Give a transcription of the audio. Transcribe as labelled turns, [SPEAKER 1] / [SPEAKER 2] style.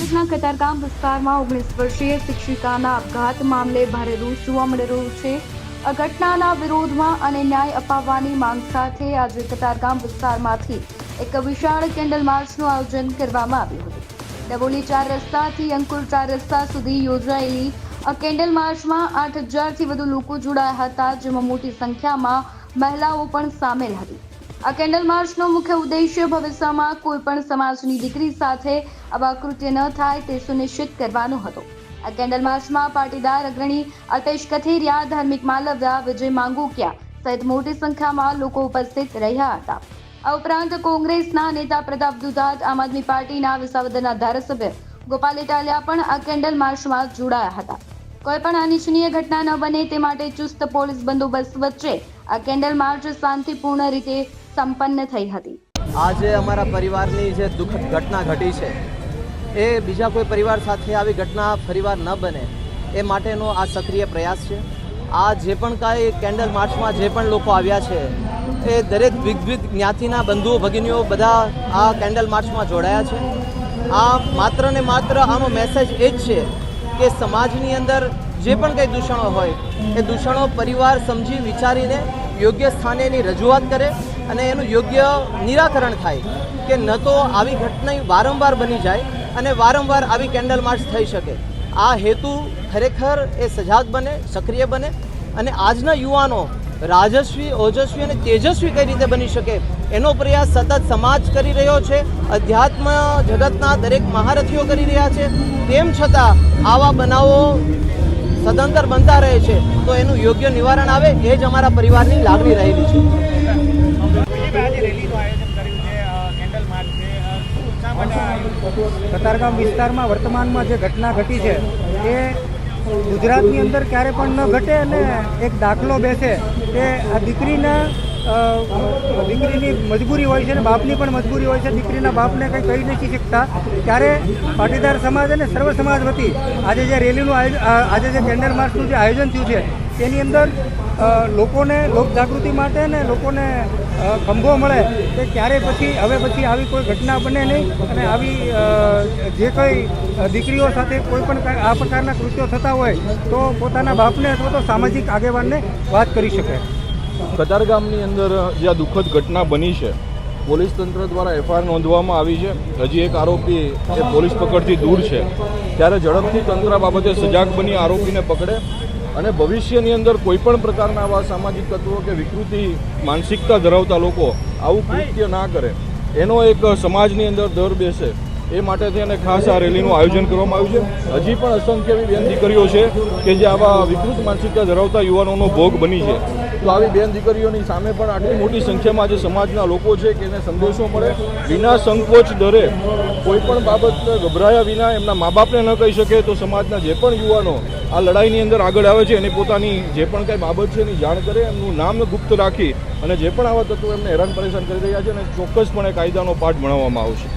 [SPEAKER 1] નજીકના કતારગામ વિસ્તારમાં ઓગણીસ વર્ષીય શિક્ષિકાના આપઘાત મામલે ભારે રોષ જોવા મળી રહ્યો છે. આ ઘટનાના વિરોધમાં અને ન્યાય અપાવવાની માંગ સાથે આજે કતારગામ વિસ્તારમાંથી એક વિશાળ કેન્ડલ માર્ચનું આયોજન કરવામાં આવ્યું હતું. ડબોલી ચાર રસ્તાથી અંકુર ચાર રસ્તા સુધી યોજાયેલી આ કેન્ડલ માર્ચમાં આઠ હજારથી વધુ લોકો જોડાયા હતા, જેમાં મોટી સંખ્યામાં મહિલાઓ પણ સામેલ હતી. આ કેન્ડલ માર્ચનો મુખ્ય ઉદ્દેશ્ય ભવિષ્યમાં કોઈ પણ સમાજની દીકરી સાથે આવા કૃત્ય ન થાય તે સુનિશ્ચિત કરવાનો હતો. આ કેન્ડલ માર્ચમાં પાટીદાર અગ્રણી અલ્પેશ કથેરિયા, ધાર્મિક માલવ્યા, વિજય માંગુકિયા સહિત મોટી સંખ્યામાં લોકો ઉપસ્થિત રહ્યા હતા. આ ઉપરાંત કોંગ્રેસના નેતા પ્રતાપ દુધાત, આમ આદમી પાર્ટીના વિસાવદરના ધારાસભ્ય ગોપાલ ઇટાલિયા પણ આ કેન્ડલ માર્ચમાં જોડાયા હતા. કોઈ પણ અનિચ્છનીય ઘટના ન બને તે માટે ચુસ્ત પોલીસ બંદોબસ્ત વચ્ચે આ કેન્ડલ માર્ચ શાંતિપૂર્ણ રીતે સંપન્ન થઈ હતી.
[SPEAKER 2] આજે અમારા પરિવારની જે દુઃખદ ઘટના ઘટી છે, એ બીજા કોઈ પરિવાર સાથે આવી ઘટના ફરીવાર ન બને, એ માટેનો આ સક્રિય પ્રયાસ છે. આ જે પણ કાંઈ કેન્ડલ માર્ચમાં જે પણ લોકો આવ્યા છે, એ દરેક વિવિધ જ્ઞાતિના બંધુઓ, ભગીનીઓ બધા આ કેન્ડલ માર્ચમાં જોડાયા છે. આ માત્ર ને માત્ર આનો મેસેજ એ જ છે કે સમાજની અંદર જે પણ કંઈ દૂષણો હોય, એ દૂષણો પરિવાર સમજી વિચારીને યોગ્ય સ્થાને એની રજૂઆત કરે અને એનું યોગ્ય નિરાકરણ થાય કે ન તો આવી ઘટના વારંવાર બની જાય અને વારંવાર આવી કેન્ડલ માર્ચ થઈ શકે. આ હેતુ ખરેખર એ સજાગ બને, સક્રિય બને અને આજના યુવાનો રાજસ્વી, ઓજસ્વી અને તેજસ્વી કઈ રીતે બની શકે એનો પ્રયાસ સતત સમાજ કરી રહ્યો છે, અધ્યાત્મ જગતના દરેક મહારથીઓ કરી રહ્યા છે. તેમ છતાં આવા બનાવો સદંતર બનતા રહે છે તો એનું યોગ્ય નિવારણ આવે એ જ અમારા પરિવારની લાગણી રહેલી છે.
[SPEAKER 3] કતારગામ વિસ્તારમાં વર્તમાનમાં જે ઘટના ઘટી છે, એ ગુજરાતની અંદર ક્યારે પણ ન ઘટે અને એક દાખલો બેસે, કે આ દીકરીના દીકરીની મજબૂરી હોય છે અને બાપની પણ મજબૂરી હોય છે, દીકરીના બાપને કંઈ કહી નથી શકતા, ત્યારે પાટીદાર સમાજ અને સર્વ સમાજ વતી આજે જે રેલીનું આજે જે કેન્ડલ માર્ચનું જે આયોજન થયું છે, તેની અંદર લોકોને લોકજાગૃતિ માટે ને લોકોને ખંભો મળે કે ક્યારે પછી, હવે પછી આવી કોઈ ઘટના બને નહીં અને આવી જે કંઈ દીકરીઓ સાથે કોઈ પણ આ પ્રકારના કૃત્યો થતા હોય તો પોતાના બાપને અથવા તો સામાજિક આગેવાનને વાત કરી શકે.
[SPEAKER 4] કતારગામની અંદર જે આ દુઃખદ ઘટના બની છે, પોલીસ તંત્ર દ્વારા એફઆઈઆર નોંધવામાં આવી છે. હજી એક આરોપી એ પોલીસ પકડથી દૂર છે. ત્યારે ઝડપથી તંત્ર બાબતે સજાગ બની આરોપીને પકડે અને ભવિષ્યની અંદર કોઈ પણ પ્રકારના આવા સામાજિક તત્વો કે વિકૃતિ માનસિકતા ધરાવતા લોકો આવું કૃત્ય ના કરે. એનો એક સમાજની અંદર દર બેસે. એ માટે થઈને ખાસ આ રેલીનું આયોજન કરવામાં આવ્યું છે. હજી પણ અસંખ્ય એવી બેન દીકરીઓ છે કે જે આવા વિકૃત માનસિકતા ધરાવતા યુવાનોનો ભોગ બની છે. તો આવી બેન દીકરીઓની સામે પણ આટલી મોટી સંખ્યામાં જે સમાજના લોકો છે કે એને સંદેશો મળે. વિના સંકોચ દરે કોઈ પણ બાબત ગભરાયા વિના એમના મા બાપને ન કહી શકે તો સમાજના જે પણ યુવાનો આ લડાઈની અંદર આગળ આવે છે એની પોતાની જે પણ કંઈ બાબત છે એની જાણ કરે, એમનું નામ ગુપ્ત રાખી અને જે પણ આવા તત્વો એમને હેરાન પરેશાન કરી રહ્યા છે એને ચોક્કસપણે કાયદાનો પાઠ ભણાવવામાં આવશે.